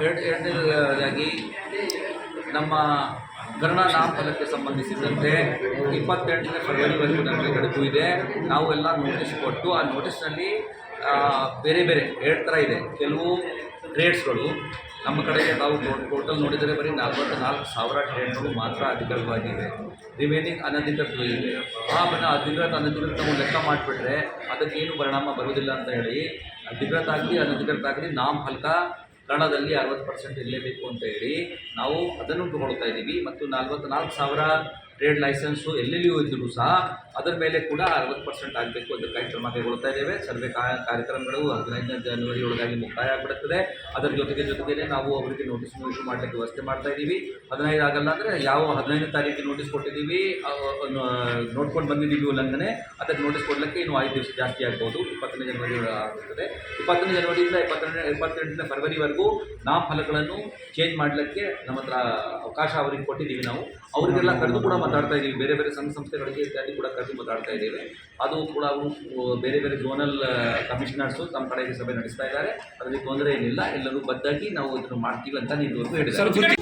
ಎರಡು ಎರಡನೇದಾಗಿ ನಮ್ಮ ಕರ್ನಾ ನಾಮ ಫಲಕ್ಕೆ ಸಂಬಂಧಿಸಿದಂತೆ ಇಪ್ಪತ್ತೆಂಟನೇ ಫೆಬ್ರವರಿವರೆಗೂ ನಮಗೆ ಗಡುವು ಇದೆ. ನಾವು ಎಲ್ಲ ನೋಟಿಸ್ ಕೊಟ್ಟು ಆ ನೋಟಿಸ್ನಲ್ಲಿ ಆ, ಬೇರೆ ಬೇರೆ ಎರಡು ಥರ ಇದೆ. ಕೆಲವು ಟ್ರೇಡ್ಸ್ಗಳು ನಮ್ಮ ಕಡೆಗೆ ನಾವು ಟೋಟಲ್ ನೋಡಿದರೆ ಬರೀ ನಲವತ್ತು ನಾಲ್ಕು ಸಾವಿರ ಟ್ರೇಡ್ಗಳು ಮಾತ್ರ ಅಧಿಕೃತವಾಗಿದೆ ರಿಮೇನಿಂಗ್ ಅನಧಿಕೃತ ಇದೆ. ಆಮೇಲೆ ಅಧಿಕೃತ ಅನಧಿಕೃತ ನಾವು ಲೆಕ್ಕ ಮಾಡಿಬಿಟ್ರೆ ಅದಕ್ಕೇನು ಪರಿಣಾಮ ಬರುವುದಿಲ್ಲ ಅಂತ ಹೇಳಿ ಅಧಿಕೃತ ಆಗಲಿ ಅನಧಿಕೃತ ಆಗಲಿ ನಾಮ್ ಫಲಕ ಕನ್ನಡದಲ್ಲಿ ಅರವತ್ತು ಪರ್ಸೆಂಟ್ ಇರಲೇಬೇಕು ಅಂತ ಹೇಳಿ ನಾವು ಅದನ್ನು ತಗೊಳ್ತಾ ಇದ್ದೀವಿ. ಮತ್ತು ನಲ್ವತ್ನಾಲ್ಕು ಸಾವಿರ ಟ್ರೇಡ್ ಲೈಸೆನ್ಸು ಎಲ್ಲೆಲ್ಲಿಯೂ ಇದ್ದರೂ ಸಹ ಅದರ ಮೇಲೆ ಕೂಡ ಅರವತ್ತು ಪರ್ಸೆಂಟ್ ಆಗಬೇಕು ಅದಕ್ಕಾಗಿ ಕ್ರಮ ಕೈಗೊಳ್ತಾ ಇದ್ದೇವೆ. ಸರ್ವೆ ಕಾರ್ಯಕ್ರಮಗಳು ಹದಿನೈದನೇ ಜನವರಿ ಒಳಗಾಗಿ ಮುಕ್ತಾಯ ಆಗ್ಬಿಡುತ್ತದೆ. ಅದರ ಜೊತೆಗೆ ಜೊತೆಗೇ ನಾವು ಅವರಿಗೆ ನೋಟಿಸ್ ಇಶ್ಯೂ ಮಾಡಲಿಕ್ಕೆ ವ್ಯವಸ್ಥೆ ಮಾಡ್ತಾ ಇದ್ದೀವಿ. ಹದಿನೈದು ಆಗಲ್ಲ ಅಂದರೆ ಯಾವ ಹದಿನೈದನೇ ತಾರೀಕಿಗೆ ನೋಟಿಸ್ ಕೊಟ್ಟಿದ್ದೀವಿ ನೋಡ್ಕೊಂಡು ಬಂದಿದ್ದೀವಿ ಉಲ್ಲಂಘನೆ. ಅದಕ್ಕೆ ನೋಟಿಸ್ ಕೊಡಲಿಕ್ಕೆ ಇನ್ನು ಐದು ದಿವಸ ಜಾಸ್ತಿ ಆಗ್ಬೋದು. ಇಪ್ಪತ್ತನೇ ಜನವರಿ ಆಗುತ್ತದೆ ಇಪ್ಪತ್ತನೇ ಜನವರಿಯಿಂದ ಇಪ್ಪತ್ತೆರಡನೇ ಇಪ್ಪತ್ತೆಂಟನೇ ಫೆಬ್ರವರಿವರೆಗೂ ನಾ ಫಲಗಳನ್ನು ಚೇಂಜ್ ಮಾಡಲಿಕ್ಕೆ ನಮ್ಮ ಹತ್ರ ಅವಕಾಶ ಅವರಿಗೆ ಕೊಟ್ಟಿದ್ದೀವಿ ನಾವು. ಅವರಿಗೆಲ್ಲ ಕರೆದು ಕೂಡ ಮಾತಾಡ್ತಾ ಇದ್ದೀವಿ. ಬೇರೆ ಬೇರೆ ಸಂಘ ಸಂಸ್ಥೆಗಳಿಗೆ ಇತ್ಯಾದಿ ಕೂಡ ಕರೆದು ಮಾತಾಡ್ತಾ ಇದ್ದೇವೆ. ಅದು ಕೂಡ ಅವರು ಬೇರೆ ಬೇರೆ ಜೋನಲ್ ಕಮಿಷನರ್ಸು ತಮ್ಮ ಕಡೆಗೆ ಸಭೆ ನಡೆಸ್ತಾ ಇದ್ದಾರೆ. ಅದರಲ್ಲಿ ತೊಂದರೆ ಏನಿಲ್ಲ. ಎಲ್ಲರೂ ಬದ್ದಾಗಿ ನಾವು ಇದನ್ನು ಮಾಡ್ತೀವಿ ಅಂತ ನೀವು ಹೇಳಿದ್ದಾರೆ.